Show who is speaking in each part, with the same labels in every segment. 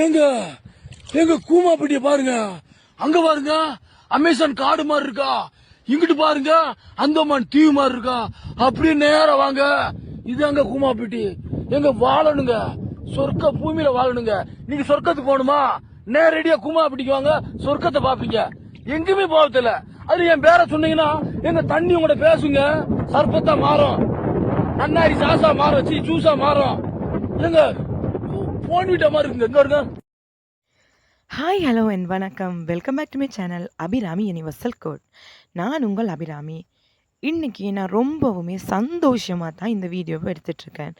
Speaker 1: ஏங்க எங்க கூமாப்பட்டிய பாருங்க. அங்க பாருங்க அமேசான் காடு மாதிரி இருக்கா. இங்கிட்டு பாருங்க அந்தமான் தீவு மாதிரி இருக்கா. அப்படியே நேரம் வாங்க. இது அங்க கூமாப்பட்டி எங்க வாழணுங்க. சொர்க்க பூமியில வாழணுங்க. நீங்க சொர்க்கத்துக்கு போகணுமா? நேரடியா கூமாப்பட்டிக்கு வாங்க. சொர்க்கத்தை பாப்பீங்க எங்குமே போகதில்ல அது என் பேரை சொன்னீங்கன்னா எங்க தண்ணி உங்கள்ட்ட பேசுங்க. சர்பத்தா மாறும். நன்னாரி சாசா மாறும். சீ ஜூஸா மாறும். ஏங்க போன் வீட்டா மாதிரி எங்க
Speaker 2: ஹாய் ஹலோ அண்ட் வணக்கம். Welcome back to my channel Abhirami universal code நான் உங்கள் அபிராமி இன்றைக்கி நான் ரொம்பவுமே சந்தோஷமாக தான் இந்த வீடியோவை எடுத்துகிட்ருக்கேன்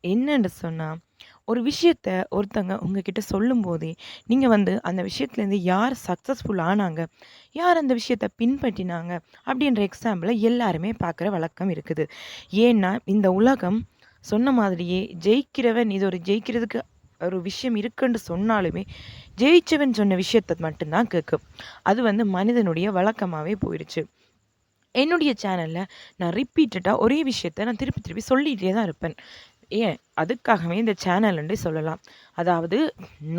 Speaker 2: என்னென்று சொன்னால் ஒரு விஷயத்த ஒருத்தங்க உங்ககிட்ட சொல்லும்போதே நீங்கள் வந்து அந்த விஷயத்துலேருந்து யார் சக்ஸஸ்ஃபுல் ஆனாங்க யார் அந்த விஷயத்தை பின்பற்றினாங்க அப்படின்ற எக்ஸாம்பிளை எல்லாருமே பார்க்குற வழக்கம் இருக்குது. ஏன்னா இந்த உலகம் சொன்ன மாதிரியே ஜெயிக்கிறவன் இது ஒரு ஜெயிக்கிறதுக்கு ஒரு விஷயம் இருக்குன்னு சொன்னாலுமே ஜெயிச்சவன் சொன்ன விஷயத்தை மட்டும்தான் கேட்கும் அது வந்து மனிதனுடைய வழக்கமாகவே போயிடுச்சு. என்னுடைய சேனலில் நான் ரிப்பீட்டடாக ஒரே விஷயத்த நான் திருப்பி திருப்பி சொல்லிகிட்டே தான் இருப்பேன். ஏன்? அதுக்காகவே இந்த சேனல்ன்றே சொல்லலாம். அதாவது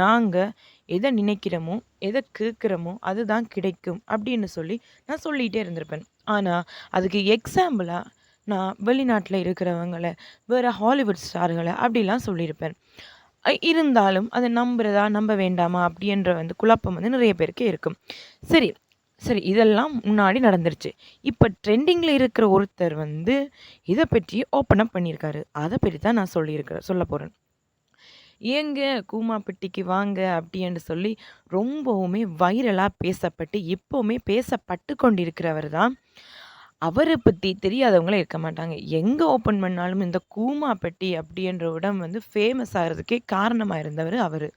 Speaker 2: நாங்கள் எதை நினைக்கிறோமோ எதை கேட்குறோமோ அதுதான் கிடைக்கும் அப்படின்னு சொல்லி நான் சொல்லிகிட்டே இருந்திருப்பேன். ஆனால் அதுக்கு எக்ஸாம்பிளாக நான் வெளிநாட்டில் இருக்கிறவங்கள வேறு ஹாலிவுட் ஸ்டார்களை அப்படிலாம் சொல்லியிருப்பேன். அ- இருந்தாலும் அதை நம்புறதா நம்ப வேண்டாமா அப்படின்ற வந்து குழப்பம் வந்து நிறைய பேருக்கு இருக்கும். சரி சரி இதெல்லாம் முன்னாடி நடந்துருச்சு. இப்போ ட்ரெண்டிங்கில் இருக்கிற ஒருத்தர் வந்து இதை பற்றி ஓப்பன் அப் பண்ணியிருக்காரு. அதை பற்றி தான் நான் சொல்லியிருக்கிறேன் சொல்ல போகிறேன் ஏங்க கூமாப்பட்டிக்கு வாங்க அப்படின்னு சொல்லி ரொம்பவுமே வைரலாக பேசப்பட்டு இப்போவுமே பேசப்பட்டு கொண்டிருக்கிறவர் தான் அவரை பற்றி தெரியாதவங்களே இருக்க மாட்டாங்க. எங்கே ஓப்பன் பண்ணாலும் இந்த கூமாப்பட்டி அப்படின்ற இடம் வந்து ஃபேமஸ் ஆகிறதுக்கே காரணமாக இருந்தவர் அவர்.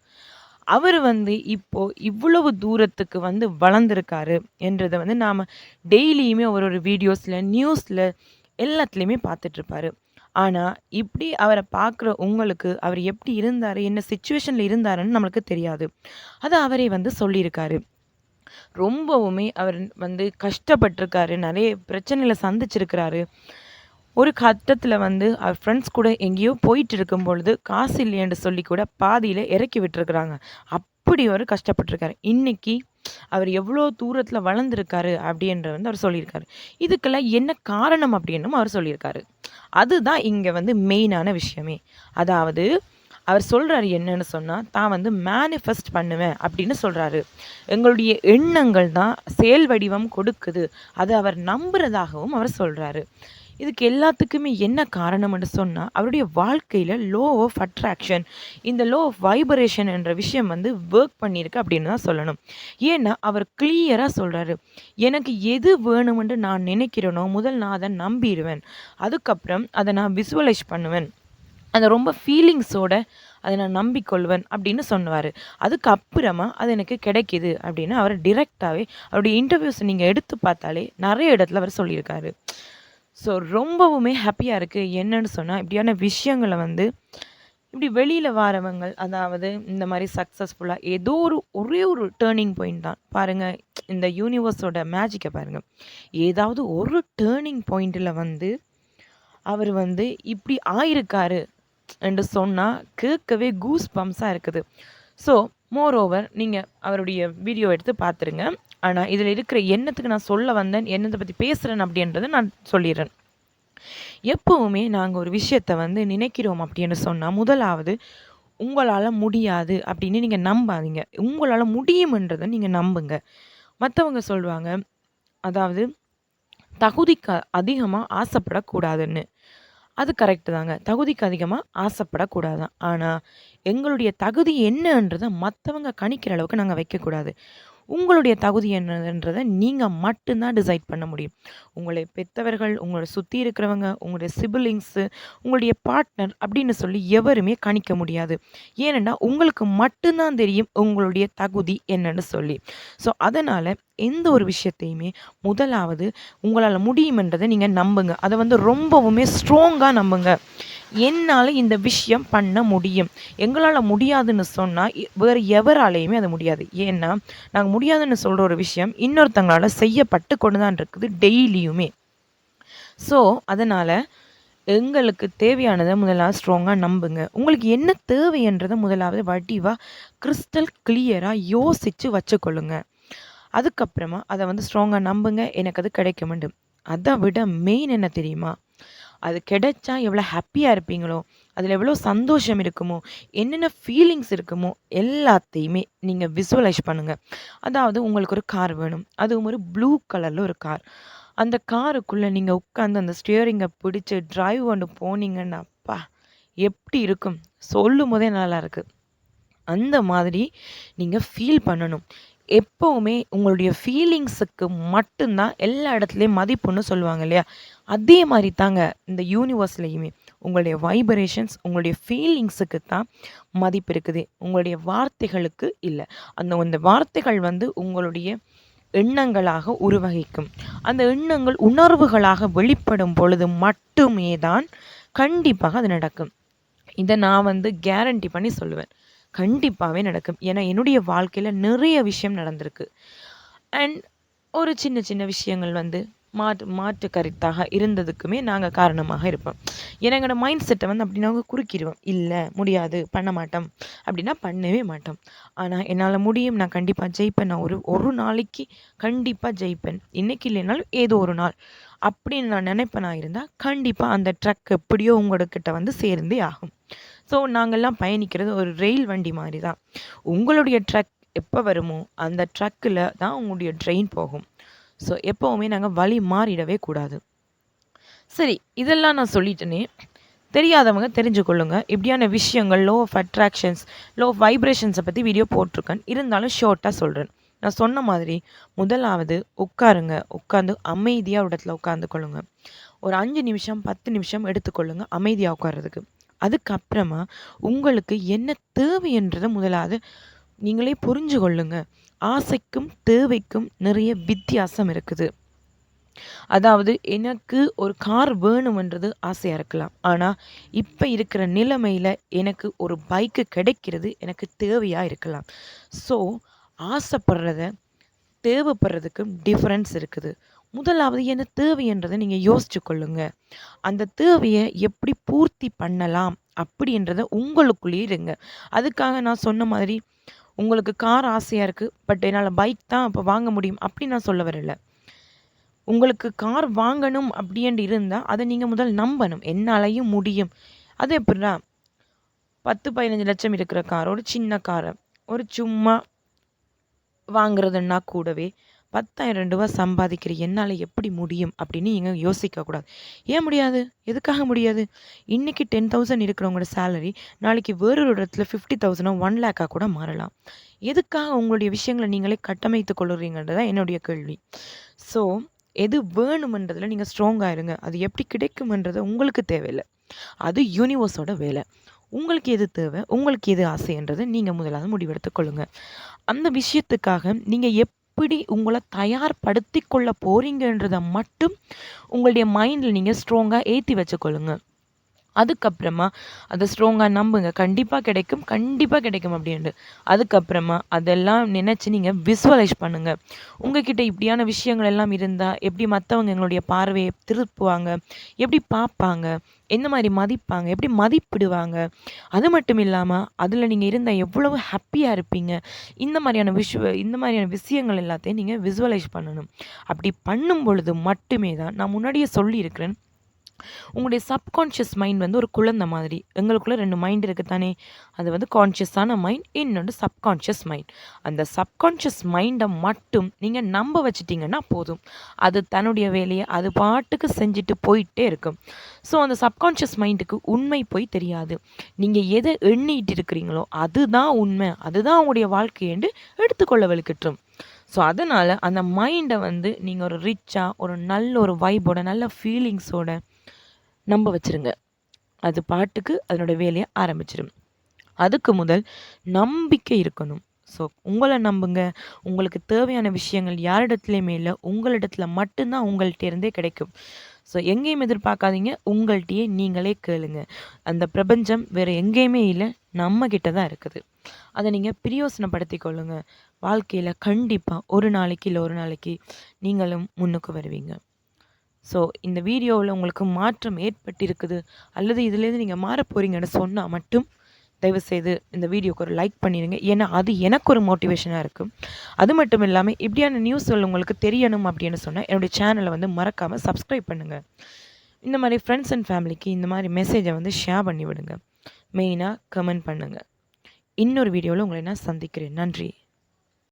Speaker 2: அவர் வந்து இப்போ இவ்வளவு தூரத்துக்கு வந்து வளர்ந்துருக்காரு என்றதை வந்து நாம் டெய்லியுமே ஒரு ஒரு வீடியோஸில் நியூஸில் எல்லாத்துலேயுமே பார்த்துட்ருப்பாரு ஆனால் இப்படி அவரை பார்க்குற உங்களுக்கு அவர் எப்படி இருந்தார் என்ன சுச்சுவேஷனில் இருந்தாருன்னு நம்மளுக்கு தெரியாது. அது அவரே வந்து சொல்லியிருக்காரு. ரொம்பவுமே அவர் வந்து கஷ்டப்பட்டிருக்காரு. நிறைய பிரச்சனைகளை சந்திச்சிருக்கிறாரு. ஒரு கட்டத்தில் வந்து அவர் ஃப்ரெண்ட்ஸ் கூட எங்கேயோ போயிட்டு இருக்கும் பொழுது காசு இல்லையென்று சொல்லி கூட பாதியில் இறக்கி விட்டுருக்குறாங்க. அப்படி அவர் கஷ்டப்பட்டிருக்காரு. இன்னைக்கு அவர் எவ்வளோ தூரத்தில் வளர்ந்துருக்காரு அப்படின்ற வந்து அவர் சொல்லியிருக்காரு. இதுக்கெல்லாம் என்ன காரணம் அப்படின்னும் அவர் சொல்லியிருக்காரு. அதுதான் இங்கே வந்து மெயினான விஷயமே. அதாவது அவர் சொல்கிறாரு என்னன்னு சொன்னால் தான் வந்து மேனிஃபெஸ்ட் பண்ணுவேன் அப்படின்னு சொல்கிறாரு எங்களுடைய எண்ணங்கள் தான் செயல் வடிவம் கொடுக்குது. அதை அவர் நம்புறதாகவும் அவர் சொல்கிறாரு இதுக்கு எல்லாத்துக்குமே என்ன காரணம்னு சொன்னால் அவருடைய வாழ்க்கையில் லோ ஆஃப் அட்ராக்ஷன் இந்த லோ ஆஃப் வைபரேஷன் என்ற விஷயம் வந்து ஒர்க் பண்ணியிருக்கு அப்படின்னு தான் சொல்லணும். ஏன்னா அவர் கிளியராக சொல்கிறாரு எனக்கு எது வேணுமென்று நான் நினைக்கிறேனோ முதல் நான் அதை நம்பிடுவேன். அதுக்கப்புறம் அதை நான் விசுவலைஸ் பண்ணுவேன். அதை ரொம்ப ஃபீலிங்ஸோட அதை நான் நம்பிக்கொள்வேன் அப்படின்னு சொன்னார் அதுக்கப்புறமா அது எனக்கு கிடைக்கிது அப்படின்னு அவர் டிரெக்டாகவே அவருடைய இன்டர்வியூஸை நீங்கள் எடுத்து பார்த்தாலே நிறைய இடத்துல அவர் சொல்லியிருக்காரு. ஸோ ரொம்பவுமே ஹாப்பியாக இருக்குது என்னன்னு சொன்னால் இப்படியான விஷயங்களை வந்து இப்படி வெளியில் வாரவங்க அதாவது இந்த மாதிரி சக்ஸஸ்ஃபுல்லாக ஏதோ ஒரு ஒரே ஒரு டேர்னிங் பாயிண்ட் தான். பாருங்கள் இந்த யூனிவர்ஸோட மேஜிக்கை பாருங்கள் ஏதாவது ஒரு டேர்னிங் பாயிண்டில் வந்து அவர் வந்து இப்படி ஆயிருக்காரு. என்று சொன்னால் கேட்கவே கூஸ் பம்ப்ஸாக இருக்குது. ஸோ மோர் ஓவர் நீங்கள் அவருடைய வீடியோ எடுத்து பார்த்துருங்க. ஆனால் இதில் இருக்கிற எண்ணத்துக்கு நான் சொல்ல வந்தேன் என்னத்தை பற்றி பேசுகிறேன் அப்படின்றத நான் சொல்லிடுறேன். எப்போவுமே நாங்கள் ஒரு விஷயத்தை வந்து நினைக்கிறோம் அப்படின்னு சொன்னால் முதலாவது உங்களால் முடியாது அப்படின்னு நீங்கள் நம்பாதீங்க. உங்களால் முடியுமன்றதை நீங்கள் நம்புங்க. மற்றவங்க சொல்லுவாங்க அதாவது தகுதிக்கு அதிகமாக ஆசைப்படக்கூடாதுன்னு. அது கரெக்டு தாங்க. தகுதிக்கு அதிகமாக ஆசைப்படக்கூடாதான். ஆனால் எங்களுடைய தகுதி என்னன்றதை மற்றவங்க கணிக்கிற அளவுக்கு நாங்கள் வைக்கக்கூடாது. உங்களுடைய தகுதி என்னன்றதை நீங்கள் மட்டும்தான் டிசைட் பண்ண முடியும். உங்களை பெற்றவர்கள் உங்களை சுற்றி இருக்கிறவங்க உங்களுடைய சிபிலிங்ஸு உங்களுடைய பார்ட்னர் அப்படின்னு சொல்லி எவருமே கணிக்க முடியாது. ஏனென்னா உங்களுக்கு மட்டும்தான் தெரியும் உங்களுடைய தகுதி என்னன்னு சொல்லி. ஸோ அதனால் எந்த ஒரு விஷயத்தையுமே முதலாவது உங்களால் முடியுமென்றதை நீங்கள் நம்புங்க. அதை வந்து ரொம்பவுமே ஸ்ட்ராங்காக நம்புங்க. என்னால் இந்த விஷயம் பண்ண முடியும். எங்களால் முடியாதுன்னு சொன்னால் வேறு எவராலையுமே அது முடியாது. ஏன்னா நாங்கள் முடியாதுன்னு சொல்கிற ஒரு விஷயம் இன்னொருத்தங்களால் செய்யப்பட்டு கொண்டு தான் இருக்குது டெய்லியுமே. ஸோ அதனால் எங்களுக்கு தேவையானதை முதலாவது ஸ்ட்ராங்காக நம்புங்க. உங்களுக்கு என்ன தேவைன்றதை முதலாவது வடிவாக கிறிஸ்டல் கிளியராக யோசித்து வச்சுக்கொள்ளுங்க. அதுக்கப்புறமா அதை வந்து ஸ்ட்ராங்காக நம்புங்க. எனக்கு அது கிடைக்க வேண்டும் அதை விட மெயின் என்ன தெரியுமா? அது கிடைச்சா எவ்வளோ ஹாப்பியாக இருப்பீங்களோ அதில் எவ்வளோ சந்தோஷம் இருக்குமோ என்னென்ன ஃபீலிங்ஸ் இருக்குமோ எல்லாத்தையுமே நீங்கள் விசுவலைஸ் பண்ணுங்கள் அதாவது உங்களுக்கு ஒரு கார் வேணும். அதுவும் ஒரு ப்ளூ கலரில் ஒரு கார் அந்த காருக்குள்ளே நீங்கள் உட்காந்து அந்த ஸ்டியரிங்கை பிடிச்சி டிரைவ் கொண்டு போனீங்கன்னா அப்பா எப்படி இருக்கும்? சொல்லும் போதே நல்லா அந்த மாதிரி நீங்கள் ஃபீல் பண்ணணும். எப்போவுமே உங்களுடைய ஃபீலிங்ஸுக்கு மட்டும்தான் எல்லா இடத்துலையும் மதிப்புன்னு சொல்லுவாங்க இல்லையா? அதே மாதிரி தாங்க இந்த யூனிவர்ஸ்லேயுமே உங்களுடைய வைப்ரேஷன்ஸ் உங்களுடைய ஃபீலிங்ஸுக்கு தான் மதிப்பு இருக்குது. உங்களுடைய வார்த்தைகளுக்கு இல்லை. அந்த அந்த வார்த்தைகள் வந்து உங்களுடைய எண்ணங்களாக உருவகிக்கும். அந்த எண்ணங்கள் உணர்வுகளாக வெளிப்படும் பொழுது மட்டுமே தான் கண்டிப்பாக அது நடக்கும். இதை நான் வந்து கேரண்டி பண்ணி சொல்லுவேன். கண்டிப்பாகவே நடக்கும். ஏன்னா என்னுடைய வாழ்க்கையில் நிறைய விஷயம் நடந்திருக்கு. அண்ட் ஒரு சின்ன சின்ன விஷயங்கள் வந்து மாற்று மாற்று கருத்தாக இருந்ததுக்குமே நாங்கள் காரணமாக இருப்போம். ஏன்னா எங்களோட மைண்ட் செட்டை வந்து அப்படி நாங்கள் குறுக்கிடுவோம். இல்லை முடியாது பண்ண மாட்டோம். அப்படின்னா பண்ணவே மாட்டோம். ஆனால் என்னால் முடியும் நான் கண்டிப்பாக ஜெயிப்பேன். நான் ஒரு ஒரு நாளைக்கு கண்டிப்பாக ஜெயிப்பேன். இன்னைக்கு இல்லைனாலும் ஏதோ ஒரு நாள். அப்படின்னு நான் நினைப்பேனா இருந்தால் கண்டிப்பாக அந்த ட்ரக் எப்படியோ உங்கள்கிட்ட வந்து சேர்ந்தே ஆகும். ஸோ நாங்கள்லாம் பயணிக்கிறது ஒரு ரயில் வண்டி மாதிரி தான் உங்களுடைய ட்ரக் எப்போ வருமோ அந்த ட்ரக்கில் தான் உங்களுடைய ட்ரெயின் போகும். ஸோ எப்போவுமே நாங்கள் வழி மாறிடவே கூடாது. சரி இதெல்லாம் நான் சொல்லிட்டேனே. தெரியாதவங்க தெரிஞ்சு கொள்ளுங்கள் இப்படியான விஷயங்கள் law of attractions law of வைப்ரேஷன்ஸை பற்றி வீடியோ போட்டிருக்கேன். இருந்தாலும் ஷார்ட்டாக சொல்கிறேன் நான் சொன்ன மாதிரி முதலாவது உட்காருங்க. உட்காந்து அமைதியாக ஒரு இடத்துல உட்காந்து கொள்ளுங்க ஒரு அஞ்சு நிமிஷம் பத்து நிமிஷம் எடுத்துக்கொள்ளுங்க அமைதியாக உட்கார்றதுக்கு. அதுக்கப்புறமா உங்களுக்கு என்ன தேவைன்றதை முதலாவது நீங்களே புரிஞ்சு கொள்ளுங்க ஆசைக்கும் தேவைக்கும் நிறைய வித்தியாசம் இருக்குது. அதாவது எனக்கு ஒரு கார் வேணுமென்றது ஆசையாக இருக்கலாம். ஆனால் இப்போ இருக்கிற நிலைமையில் எனக்கு ஒரு பைக்கு கிடைக்கிறது எனக்கு தேவையாக இருக்கலாம். ஸோ ஆசைப்படுறத தேவைப்படுறதுக்கும் டிஃப்ரென்ஸ் இருக்குது. முதலாவது என்ன தேவைன்றதை நீங்கள் யோசிச்சு கொள்ளுங்க. அந்த தேவையை எப்படி பூர்த்தி பண்ணலாம் அப்படின்றத உங்களுக்குள்ளேயே இருங்க. அதுக்காக நான் சொன்ன மாதிரி உங்களுக்கு கார் ஆசையாக இருக்குது பட் என்னால் பைக் தான் அப்போ வாங்க முடியும் அப்படி நான் சொல்ல வரல. உங்களுக்கு கார் வாங்கணும் அப்படின்ட்டு இருந்தால் அதை நீங்கள் முதல் நம்பணும். என்னாலையும் முடியும். அது எப்படின்னா பத்து பதினஞ்சு லட்சம் இருக்கிற கார் ஒரு சின்ன காரை ஒரு சும்மா வாங்குறதுன்னா கூடவே பத்தாயிரம் ரூபா சம்பாதிக்கிற என்னால் எப்படி முடியும் அப்படின்னு நீங்கள் யோசிக்கக்கூடாது ஏன் முடியாது? எதுக்காக முடியாது? இன்றைக்கி டென் தௌசண்ட் இருக்கிறவங்களோட சேலரி நாளைக்கு வேறொரு இடத்துல ஃபிஃப்டி தௌசண்டோ ஒன் லேக்காக கூட மாறலாம். எதுக்காக உங்களுடைய விஷயங்களை நீங்களே கட்டமைத்து கொள்ளுறீங்கன்றது தான் என்னுடைய கேள்வி. ஸோ எது வேணுமன்றதில் நீங்கள் ஸ்ட்ராங்காக இருங்க. அது எப்படி கிடைக்குமன்றது உங்களுக்கு தேவையில்லை. அது யூனிவர்ஸோட வேலை. உங்களுக்கு எது தேவை? உங்களுக்கு எது ஆசைன்றது நீங்கள் முதலாவது முடிவெடுத்து கொள்ளுங்கள் அந்த விஷயத்துக்காக நீங்கள் எப் எப்படி உங்களை தயார்படுத்தி கொள்ள போகிறீங்கன்றத மட்டும் உங்களுடைய மைண்டில் நீங்கள் ஸ்ட்ராங்காக ஏற்றி வச்சுக்கொள்ளுங்க. அதுக்கப்புறமா அதை ஸ்ட்ராங்காக நம்புங்க. கண்டிப்பாக கிடைக்கும் கண்டிப்பாக கிடைக்கும் அப்படின்ட்டு அதுக்கப்புறமா அதெல்லாம் நினச்சி நீங்கள் விஸ்வலைஸ் பண்ணுங்கள் உங்ககிட்ட இப்படியான விஷயங்கள் எல்லாம் இருந்தால் எப்படி மற்றவங்க எங்களுடைய பார்வையை திருப்புவாங்க எப்படி பார்ப்பாங்க எந்த மாதிரி மதிப்பாங்க எப்படி மதிப்பிடுவாங்க அது மட்டும் இல்லாமல் அதில் நீங்கள் இருந்தால் எவ்வளவு ஹாப்பியாக இருப்பீங்க இந்த மாதிரியான விஷுவ இந்த மாதிரியான விஷயங்கள் எல்லாத்தையும் நீங்கள் விசுவலைஸ் பண்ணணும். அப்படி பண்ணும் பொழுது மட்டுமே தான் நான் முன்னாடியே சொல்லியிருக்கிறேன். உங்களுடைய சப்கான்ஷியஸ் மைண்ட் வந்து ஒரு குழந்தை மாதிரி. எங்களுக்குள்ளே ரெண்டு மைண்ட் இருக்குது தானே? அது வந்து கான்ஷியஸான மைண்ட் இன்னொன்று சப்கான்ஷியஸ் மைண்ட் அந்த சப்கான்ஷியஸ் மைண்டை மட்டும் நீங்கள் நம்ப வச்சிட்டிங்கன்னா போதும். அது தன்னுடைய வேலையை அது பாட்டுக்கு செஞ்சுட்டு போயிட்டே இருக்கும். ஸோ அந்த சப்கான்ஷியஸ் மைண்டுக்கு உண்மை போய் தெரியாது. நீங்கள் எதை எண்ணிட்டு இருக்கிறீங்களோ அதுதான் உண்மை. அதுதான் உங்களுடைய வாழ்க்கையென்று எடுத்துக்கொள்ள வலுக்கிட்டும் ஸோ அதனால் அந்த மைண்டை வந்து நீங்கள் ஒரு ரிச்சாக ஒரு நல்ல ஒரு வைபோட நல்ல ஃபீலிங்ஸோட நம்ப வச்சிருங்க. அது பாட்டுக்கு அதனோட வேலையை ஆரம்பிச்சிடும் அதுக்கு முதல் நம்பிக்கை இருக்கணும். ஸோ உங்களை நம்புங்க. உங்களுக்கு தேவையான விஷயங்கள் யாரிடத்துலையுமே இல்லை. உங்களிடத்துல மட்டும்தான் உங்கள்கிட்ட இருந்தே கிடைக்கும். ஸோ எங்கேயும் எதிர்பார்க்காதீங்க. உங்கள்கிட்டயே நீங்களே கேளுங்க. அந்த பிரபஞ்சம் வேறு எங்கேயுமே இல்லை. நம்ம கிட்ட தான் இருக்குது. அதை நீங்கள் பிரியோசனப்படுத்தி கொள்ளுங்க. வாழ்க்கையில் கண்டிப்பாக ஒரு நாளைக்கு இல்லை ஒரு நாளைக்கு நீங்களும் முன்னுக்கு வருவீங்க. ஸோ இந்த வீடியோவில் உங்களுக்கு மாற்றம் ஏற்பட்டிருக்குது அல்லது இதுலேருந்து நீங்கள் மாற போகிறீங்கன்னு சொன்னால் மட்டும் தயவுசெய்து இந்த வீடியோக்கு ஒரு லைக் பண்ணிடுங்க ஏன்னா அது எனக்கு ஒரு மோட்டிவேஷனாக இருக்கும் அது மட்டும் இல்லாமல் இப்படியான நியூஸ்கள் உங்களுக்கு தெரியணும் அப்படின்னு சொன்னால் என்னுடைய சேனலை வந்து மறக்காமல் சப்ஸ்கிரைப் பண்ணுங்கள் இந்த மாதிரி ஃப்ரெண்ட்ஸ் அண்ட் ஃபேமிலிக்கு இந்த மாதிரி மெசேஜை வந்து ஷேர் பண்ணி விடுங்க மெயினாக கமெண்ட் பண்ணுங்கள் இன்னொரு வீடியோவில் உங்களை நான் சந்திக்கிறேன். நன்றி.